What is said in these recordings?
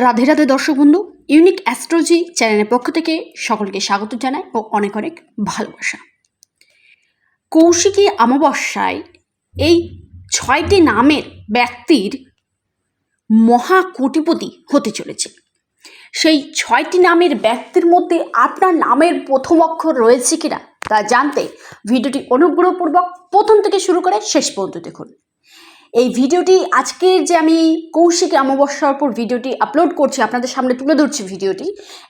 রাধে রাধে দর্শক বন্ধু unique astrology চ্যানেলের পক্ষ থেকে সকলকে স্বাগত জানাই ও অনেক অনেক ভালোবাসা। কৌশিকী অমাবস্যায় এই ছয়টি নামের ব্যক্তির মহা কোটিপতি হতে চলেছে। সেই ছয়টি নামের ব্যক্তির মধ্যে আপনার নামের প্রথম অক্ষর রয়েছে কিনা তা জানতে ভিডিওটি অনুগ্রহপূর্বক প্রথম থেকে শুরু করে শেষ পর্যন্ত দেখুন। এই ভিডিওটি, আজকের যে আমি কৌশিক অমাবস্যার উপর ভিডিওটি আপলোড করছি, আপনাদের সামনে তুলে ধরছি ভিডিওটি,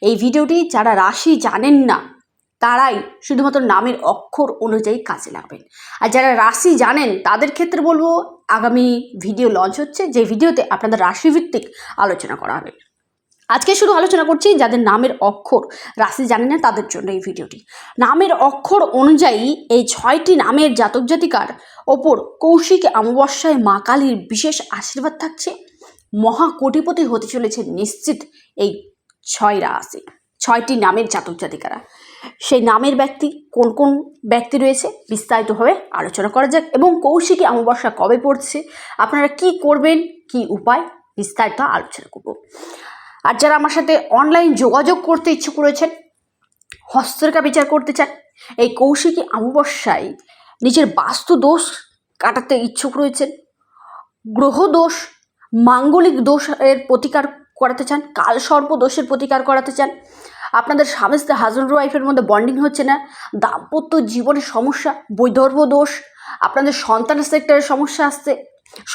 এই ভিডিওটি যারা রাশি জানেন না, তারাই শুধুমাত্র নামের অক্ষর অনুযায়ী কাজে লাগবেন। আর যারা রাশি জানেন, তাদের ক্ষেত্রে বলব, আগামী ভিডিও লঞ্চ হচ্ছে, যে ভিডিওতে আপনাদের রাশিভিত্তিক আলোচনা করা হবে। আজকে শুধু আলোচনা করছি যাদের নামের অক্ষর। রাশি জানেন না তাদের জন্য এই ভিডিওটি। নামের অক্ষর অনুযায়ী এই ছয়টি নামের জাতক জাতিকার ওপর কৌশিক অমাবস্যায় মা কালীর বিশেষ আশীর্বাদ থাকছে। মহা কোটিপতি হতে চলেছে নিশ্চিত এই ছয় রাশি, ছয়টি নামের জাতক জাতিকারা। সেই নামের ব্যক্তি কোন কোন ব্যক্তি রয়েছে বিস্তারিতভাবে আলোচনা করা যাক এবং কৌশিকী অমাবস্যা কবে পড়ছে, আপনারা কি করবেন, কি উপায় বিস্তারিত আলোচনা করব। আর যারা আমার সাথে অনলাইন যোগাযোগ করতে ইচ্ছুক রয়েছেন, হস্তরেখা বিচার করতে চান, এই কৌশিকী অমাবস্যায় নিজের বাস্তু দোষ কাটাতে ইচ্ছুক রয়েছেন, গ্রহ দোষ, মাঙ্গলিক দোষের প্রতিকার করাতে চান, কাল সর্প দোষের প্রতিকার করাতে চান, আপনাদের স্বামী স্ত্রী হাজব্যান্ড ওয়াইফের মধ্যে বন্ডিং হচ্ছে না, দাম্পত্য জীবনের সমস্যা বৈধর্ভ দোষ, আপনাদের সন্তানের সেক্টরের সমস্যা আসছে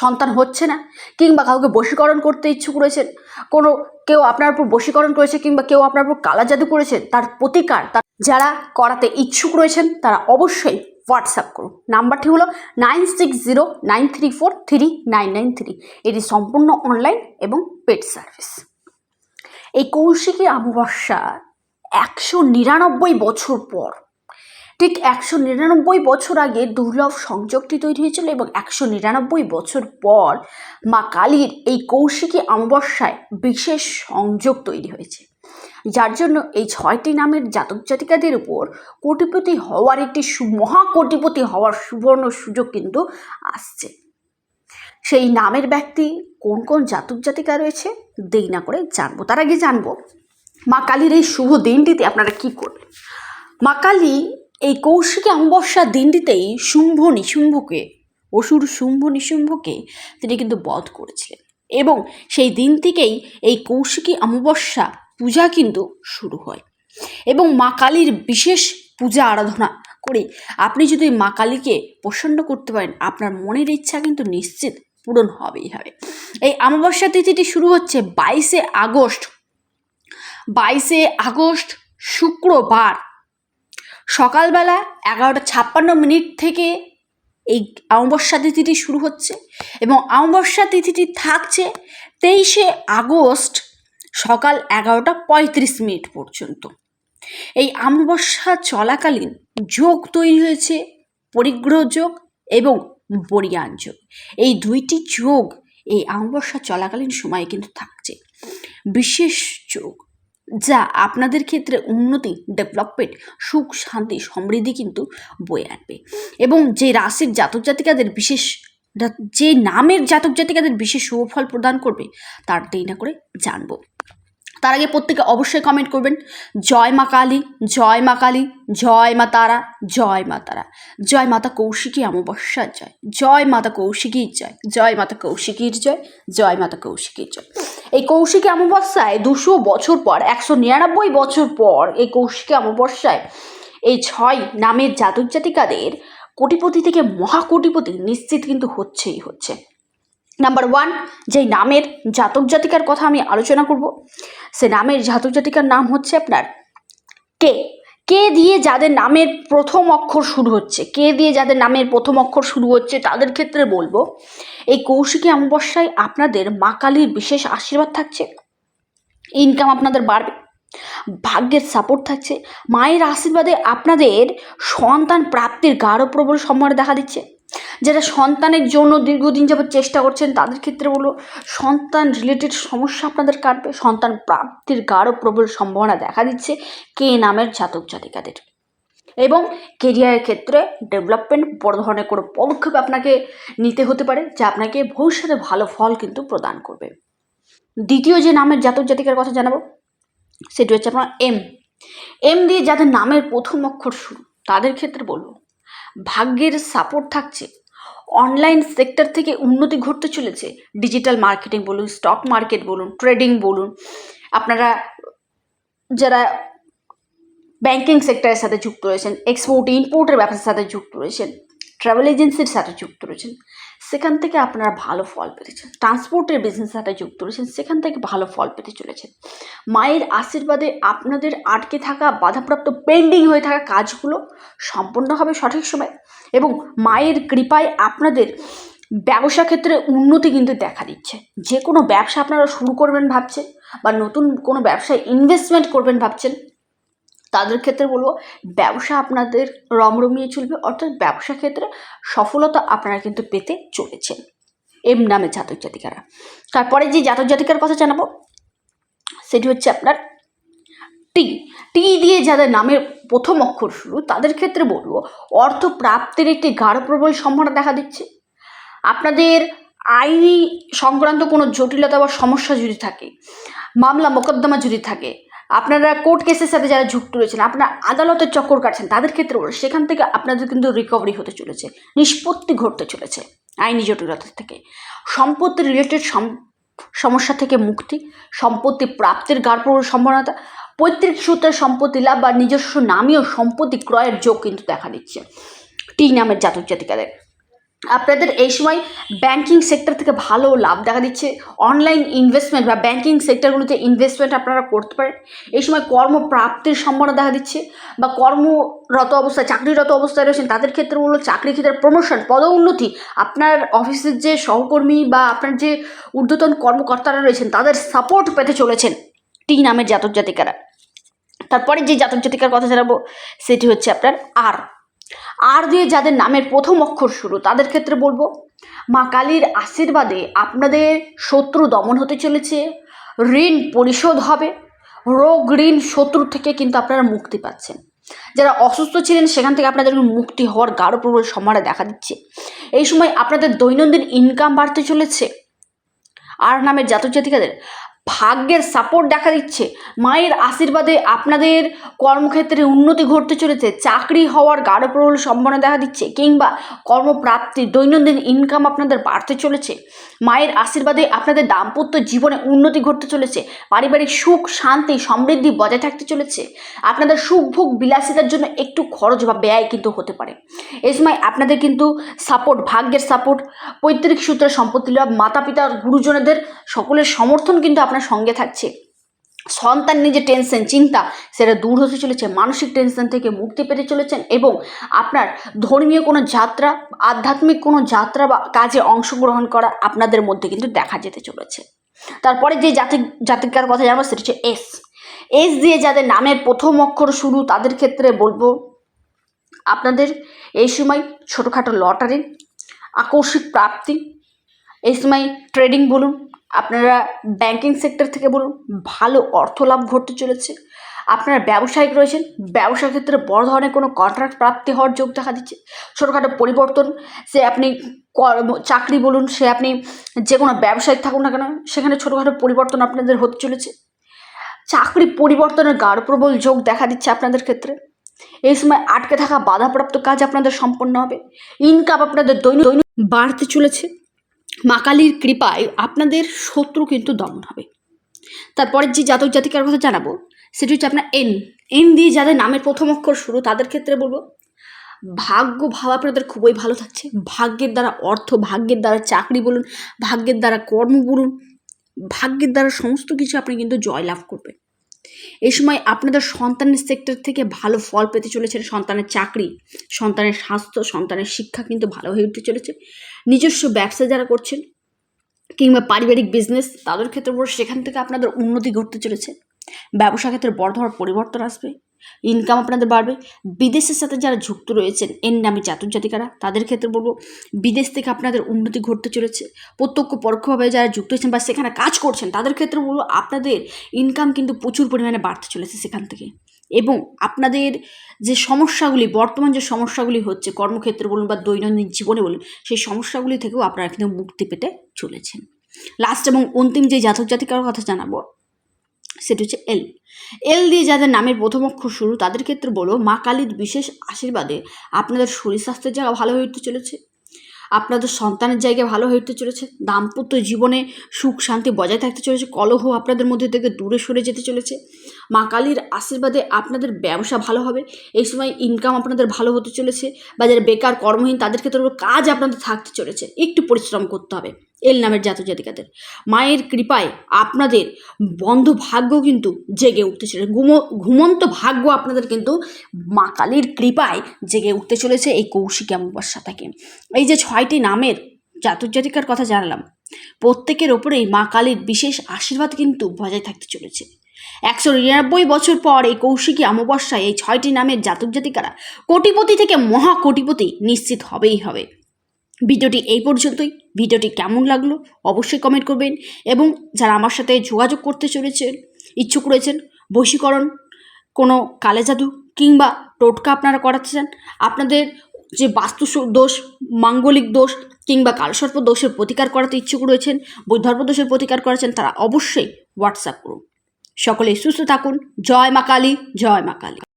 সন্তান হচ্ছে না, কিংবা কাউকে বশীকরণ করতে ইচ্ছুক রয়েছেন, কোনো কেউ আপনার উপর বশীকরণ করেছে, কিংবা কেউ আপনার উপর কালা জাদু করেছে, তার প্রতিকার, তার যারা করাতে ইচ্ছুক রয়েছেন, তারা অবশ্যই হোয়াটসঅ্যাপ করুন। নাম্বারটি হলো nine six zero nine three four three nine nine three এটি সম্পূর্ণ অনলাইন এবং পেড সার্ভিস এই কৌশিকী অমাবস্যা একশো নিরানব্বই বছর পর ঠিক একশো নিরানব্বই বছর আগে দুর্লভ সংযোগটি তৈরি হয়েছিল এবং একশো নিরানব্বই বছর পর মা কালীর এই কৌশিকী অমাবস্যায় বিশেষ সংযোগ তৈরি হয়েছে। যার জন্য এই ছয়টি নামের জাতক জাতিকাদের উপর কোটিপতি হওয়ার একটি মহা কোটিপতি হওয়ার সুবর্ণ সুযোগ কিন্তু আসছে। সেই নামের ব্যক্তি কোন কোন জাতক জাতিকা রয়েছে দেরি না করে জানব। তার আগে জানব, মা কালীর এই শুভ দিনটিতে আপনারা কি করবেন? মা কালী এই কৌশিকী অমাবস্যার দিনটিতেই শুম্ভ নিশুম্ভকে, অসুর শুম্ভ নিশুম্ভকে তিনি কিন্তু বধ করেছিলেন। এবং সেই দিন থেকেই এই কৌশিকী অমাবস্যা পূজা কিন্তু শুরু হয়। এবং মা কালীর বিশেষ পূজা আরাধনা করে আপনি যদি মা কালীকে প্রসন্ন করতে পারেন, আপনার মনের ইচ্ছা কিন্তু নিশ্চিত পূরণ হবেই হবে এই অমাবস্যা তিথিটি শুরু হচ্ছে বাইশে আগস্ট। বাইশে আগস্ট শুক্রবার সকালবেলা এগারোটা ছাপ্পান্ন মিনিট থেকে এই অমাবস্যা তিথিটি শুরু হচ্ছে এবং অমাবস্যা তিথিটি থাকছে তেইশে আগস্ট সকাল এগারোটা পঁয়ত্রিশ মিনিট পর্যন্ত। এই অমাবস্যা চলাকালীন যোগ তৈরি হয়েছে পরিগ্রহ যোগ এবং বরিয়ান যোগ। এই দুইটি যোগ এই অমাবস্যা চলাকালীন সময়ে কিন্তু থাকছে। বিশেষ যোগ যা আপনাদের ক্ষেত্রে উন্নতি ডেভেলপমেন্ট সুখ, শান্তি, সমৃদ্ধি কিন্তু বয়ে আনবে। এবং যে রাশির জাতক জাতিকাদের বিশেষ, যে নামের জাতক জাতিকাদের বিশেষ শুভফল প্রদান করবে, তার দেরি না করে জানব। তার আগে প্রত্যেকে অবশ্যই কমেন্ট করবেন। জয় মা কালী, জয় মা কালী, জয় মা তারা, জয় মা তারা। জয় মাতা কৌশিকী অমাবস্যার জয় জয় মাতা কৌশিকীর জয় জয় মাতা কৌশিকীর জয় জয় মাতা কৌশিকীর জয়। এই কৌশিকী অমাবস্যায় দুশো বছর পর, একশো নিরানব্বই বছর পর এই কৌশিকী অমাবস্যায় এই ছয় নামের জাতক জাতিকাদের কোটিপতি থেকে মহাকোটিপতি নিশ্চিত কিন্তু হচ্ছেই হচ্ছে। নাম্বার ওয়ান যেই নামের জাতক জাতিকার কথা আমি আলোচনা করব, সে নামের জাতক জাতিকার নাম হচ্ছে আপনার কে। কে দিয়ে যাদের নামের প্রথম অক্ষর শুরু হচ্ছে, কে দিয়ে যাদের নামের প্রথম অক্ষর শুরু হচ্ছে তাদের ক্ষেত্রে বলব, এই কৌশিকী অমাবস্যায় আপনাদের মা কালীর বিশেষ আশীর্বাদ থাকছে ইনকাম আপনাদের বাড়বে, ভাগ্যের সাপোর্ট থাকছে, মায়ের আশীর্বাদে আপনাদের সন্তান প্রাপ্তির গাঢ় প্রবল সম্ভাবনা দেখা দিচ্ছে। যারা সন্তানের জন্য দীর্ঘদিন যাবত চেষ্টা করছেন তাদের ক্ষেত্রে বলো সন্তান রিলেটেড সমস্যা আপনাদের কাটবে। সন্তান প্রাপ্তির গাঢ় প্রবল সম্ভাবনা দেখা দিচ্ছে কে নামের জাতক জাতিকাদের। এবং কেরিয়ারের ক্ষেত্রে ডেভেলপমেন্ট বড় ধরনের কোনো পদক্ষেপ আপনাকে নিতে হতে পারে যা আপনাকে ভবিষ্যতে ভালো ফল কিন্তু প্রদান করবে। দ্বিতীয় যে নামের জাতক জাতিকার কথা জানাব, সেটি হচ্ছে আপনার এম এম দিয়ে যাদের নামের প্রথম অক্ষর শুরু, তাদের ক্ষেত্রে বলব ভাগ্যের সাপোর্ট থাকছে। অনলাইন সেক্টর থেকে উন্নতি ঘটতে চলেছে। ডিজিটাল মার্কেটিং বলুন স্টক মার্কেট বলুন ট্রেডিং বলুন। আপনারা যারা ব্যাংকিং সেক্টরের সাথে যুক্ত রয়েছেন এক্সপোর্ট ইম্পোর্টের ব্যবসার সাথে যুক্ত রয়েছেন ট্রাভেল এজেন্সির সাথে যুক্ত রয়েছেন সেখান থেকে আপনারা ভালো ফল পেতেছেন ট্রান্সপোর্টের বিজনেস সাথে যুক্ত রয়েছেন, সেখান থেকে ভালো ফল পেতে চলেছেন। মায়ের আশীর্বাদে আপনাদের আটকে থাকা, বাধাপ্রাপ্ত পেন্ডিং হয়ে থাকা কাজগুলো সম্পূর্ণ হবে সঠিক সময় এবং মায়ের কৃপায় আপনাদের ব্যবসা ক্ষেত্রে উন্নতি কিন্তু দেখা দিচ্ছে। যে কোনো ব্যবসা আপনারা শুরু করবেন ভাবছেন বা নতুন কোনো ব্যবসায় ইনভেস্টমেন্ট করবেন ভাবছেন তাদের ক্ষেত্রে বলব, ব্যবসা আপনাদের রমরমিয়ে চলবে, অর্থাৎ ব্যবসা ক্ষেত্রে সফলতা আপনারা কিন্তু পেতে চলেছেন। এম নামে জাতক জাতিকারা। তারপরে যে জাতক জাতিকার কথা জানাব, সেটি হচ্ছে আপনার টি। টি দিয়ে যাদের নামের প্রথম অক্ষর শুরু, তাদের ক্ষেত্রে বলব অর্থ প্রাপ্তির একটি গাঢ় প্রবল সম্ভাবনা দেখা দিচ্ছে। আপনাদের আইনি সংক্রান্ত কোনো জটিলতা বা সমস্যা যদি থাকে, মামলা মোকদ্দমা যদি থাকে আপনারা কোর্ট কেসের সাথে যারা যুক্ত রয়েছেন, আপনারা আদালতের চক্কর কাটছেন, তাদের ক্ষেত্রে সেখান থেকে আপনাদের কিন্তু রিকভারি হতে চলেছে, নিষ্পত্তি ঘটতে চলেছে, আইনি জটিলতা থেকে। সম্পত্তি রিলেটেড সমস্যা থেকে মুক্তি, সম্পত্তি প্রাপ্তির গাঢ় সম্ভাবনা পৈতৃক সূত্রে সম্পত্তি লাভ বা নিজস্ব নামীয় সম্পত্তি ক্রয়ের যোগ কিন্তু দেখা দিচ্ছে। টি নামের জাতক জাতিকাদের। আপনাদের এই সময় ব্যাংকিং সেক্টর থেকে ভালো লাভ দেখা দিচ্ছে। অনলাইন ইনভেস্টমেন্ট বা ব্যাংকিং সেক্টরগুলোতে ইনভেস্টমেন্ট আপনারা করতে পারেন। এই সময় কর্মপ্রাপ্তির সম্ভাবনা দেখা দিচ্ছে বা কর্মরত অবস্থায়, চাকরিরত অবস্থায় রয়েছেন, তাদের ক্ষেত্রে বলল চাকরি ক্ষেত্রে প্রমোশন পদোন্নতি, আপনার অফিসের যে সহকর্মী বা আপনার যে ঊর্ধ্বতন কর্মকর্তারা রয়েছেন, তাদের সাপোর্ট পেতে চলেছেন টি নামের জাতক জাতিকারা। তারপরে যে জাতক জাতিকার কথা জানাব, সেটি হচ্ছে আপনার আর আর দিয়ে যাদের নামের প্রথম অক্ষর শুরু, তাদের ক্ষেত্রে বলব, মা কালীর আশীর্বাদে আপনাদের শত্রু দমন হতে চলেছে, ঋণ পরিশোধ হবে, রোগ ঋণ শত্রু থেকে কিন্তু আপনারা মুক্তি পাচ্ছেন। যারা অসুস্থ ছিলেন, সেখান থেকে আপনাদের মুক্তি হওয়ার গাঢ় প্রবল সম্ভাবনা দেখা দিচ্ছে। এই সময় আপনাদের দৈনন্দিন ইনকাম বাড়তে চলেছে। আর নামের জাতক জাতিকাদের ভাগ্যের সাপোর্ট দেখা দিচ্ছে। মায়ের আশীর্বাদে আপনাদের কর্মক্ষেত্রে উন্নতি ঘটতে চলেছে। চাকরি হওয়ার গাঢ় প্রবল সম্ভাবনা দেখা দিচ্ছে কিংবা কর্মপ্রাপ্তি, দৈনন্দিন ইনকাম আপনাদের বাড়তে চলেছে। মায়ের আশীর্বাদে আপনাদের দাম্পত্য জীবনে উন্নতি ঘটতে চলেছে। পারিবারিক সুখ, শান্তি, সমৃদ্ধি বজায় থাকতে চলেছে। আপনাদের সুখ ভোগ বিলাসিতার জন্য একটু খরচ বা ব্যয় কিন্তু হতে পারে। এই সময় আপনাদের কিন্তু সাপোর্ট ভাগ্যের সাপোর্ট পৈতৃক সূত্রে সম্পত্তি লাভ মাতা পিতা গুরুজনদের সকলের সমর্থন কিন্তু আপনার সঙ্গে থাকছে। সন্তান নিজে টেনশন চিন্তা, সেটা দূর হতে চলেছে, মানসিক টেনশন থেকে মুক্তি পেতে চলেছেন এবং আপনার ধর্মীয় কোনো যাত্রা, আধ্যাত্মিক কোনো যাত্রা বা কাজে অংশগ্রহণ করা আপনাদের মধ্যে কিন্তু দেখা যেতে চলেছে। তারপরে যে জাতি, জাতিকার কথা জানব, সেটা হচ্ছে এস এস দিয়ে যাদের নামের প্রথম অক্ষর শুরু, তাদের ক্ষেত্রে বলব, আপনাদের এই সময় ছোটোখাটো লটারি, আকস্মিক প্রাপ্তি, এই সময় ট্রেডিং বলুন আপনারা ব্যাংকিং সেক্টর থেকে বলুন, ভালো অর্থ লাভ ঘটতে চলেছে। আপনারা ব্যবসায়িক রয়েছেন ব্যবসা ক্ষেত্রে বড় ধরনের কোনো কন্ট্রাক্ট প্রাপ্তি হওয়ার যোগ দেখা দিচ্ছে। ছোটোখাটো পরিবর্তন, সে আপনি চাকরি বলুন, সে আপনি যে কোনো ব্যবসায়িক থাকুন না কেন, সেখানে ছোটোখাটো পরিবর্তন আপনাদের হতে চলেছে। চাকরি পরিবর্তনের গাঢ় প্রবল যোগ দেখা দিচ্ছে আপনাদের ক্ষেত্রে। এই সময় আটকে থাকা বাধাপ্রাপ্ত কাজ আপনাদের সম্পন্ন হবে। ইনকাম আপনাদের দৈনিক বাড়তে চলেছে। মা কালীর কৃপায় আপনাদের শত্রু কিন্তু দমন হবে। তারপরে যে জাতক জাতিকার কথা জানাব, সেটি হচ্ছে আপনার এন। এন দিয়ে যাদের নামের প্রথম অক্ষর শুরু, তাদের ক্ষেত্রে বলব, ভাগ্য ভাব আপনাদের খুবই ভালো থাকছে। ভাগ্যের দ্বারা অর্থ, ভাগ্যের দ্বারা চাকরি বলুন, ভাগ্যের দ্বারা কর্ম বলুন, ভাগ্যের দ্বারা সমস্ত কিছু আপনি কিন্তু জয়লাভ করবেন। এই সময় আপনাদের সন্তানের সেক্টর থেকে ভালো ফল পেতে চলেছে সন্তানের চাকরি, সন্তানের স্বাস্থ্য, সন্তানের শিক্ষা কিন্তু ভালো হয়ে উঠতে চলেছে। নিজস্ব ব্যবসা যারা করছেন কিংবা পারিবারিক বিজনেস তাদের ক্ষেত্রে সেখান থেকে আপনাদের উন্নতি ঘটতে চলেছে। ব্যবসা ক্ষেত্রে বড় ধরনের পরিবর্তন আসবে। ইনকাম আপনাদের বাড়বে। বিদেশের সাথে যারা যুক্ত রয়েছেন, এর নামে জাতক জাতিকারা, তাদের ক্ষেত্রে বলব, বিদেশ থেকে আপনাদের উন্নতি ঘটতে চলেছে। প্রত্যক্ষ পরোক্ষভাবে যারা যুক্ত হয়েছেন বা সেখানে কাজ করছেন, তাদের ক্ষেত্রে বলব, আপনাদের ইনকাম কিন্তু প্রচুর পরিমাণে বাড়তে চলেছে সেখান থেকে। এবং আপনাদের যে সমস্যাগুলি, বর্তমান যে সমস্যাগুলি হচ্ছে, কর্মক্ষেত্রে বলুন বা দৈনন্দিন জীবনে বলুন, সেই সমস্যাগুলি থেকেও আপনারা কিন্তু মুক্তি পেতে চলেছেন। লাস্ট এবং অন্তিম যে জাতক জাতিকার কথা জানাব সেটা হচ্ছে এল। এল দিয়ে যাদের নামের প্রথম অক্ষর শুরু, তাদের ক্ষেত্রে বলব মা কালীর বিশেষ আশীর্বাদে আপনাদের শরীর স্বাস্থ্যের জায়গা ভালো হয়ে উঠতে চলেছে। আপনাদের সন্তানের জায়গা ভালো হয়ে উঠতে চলেছে। দাম্পত্য জীবনে সুখ, শান্তি বজায় থাকতে চলেছে। কলহ আপনাদের মধ্যে থেকে দূরে সরে যেতে চলেছে। মা কালীর আশীর্বাদে আপনাদের ব্যবসা ভালো হবে। এই সময় ইনকাম আপনাদের ভালো হতে চলেছে। বা যারা বেকার, কর্মহীন, তাদের ক্ষেত্রে কাজ আপনাদের থাকতে চলেছে। একটু পরিশ্রম করতে হবে। এল নামের জাতক জাতিকাদের। মায়ের কৃপায় আপনাদের বন্ধ ভাগ্য কিন্তু জেগে উঠতে চলেছে। ঘুমো, ঘুমন্ত ভাগ্য আপনাদের কিন্তু মা কালীর কৃপায় জেগে উঠতে চলেছে এই কৌশিক অমাবস্যা থেকে। এই যে ছয়টি নামের জাতক জাতিকার কথা জানলাম, প্রত্যেকের ওপরেই মা কালীর বিশেষ আশীর্বাদ কিন্তু বজায় থাকতে চলেছে। একশো নিরানব্বই বছর পর এই কৌশিকী অমাবস্যায় এই ছয়টি নামের জাতক জাতিকারা কোটিপতি থেকে মহা কোটিপতি নিশ্চিত হবেই হবে। ভিডিওটি এই পর্যন্তই। ভিডিওটি কেমন লাগল অবশ্যই কমেন্ট করবেন এবং যারা আমার সাথে যোগাযোগ করতে চলেছেন, ইচ্ছুক রয়েছেন, বশীকরণ, কোনো কালে জাদু কিংবা টোটকা আপনারা করাতে চান আপনাদের যে বাস্তু দোষ, মাঙ্গলিক দোষ কিংবা কালসর্প দোষের প্রতিকার করাতে ইচ্ছুক রয়েছেন বৈধর্ম দোষের প্রতিকার করেছেন, তারা অবশ্যই হোয়াটসঅ্যাপ করুন। সকলে সুস্থ থাকুন। জয় মা কালী, জয় মা কালী।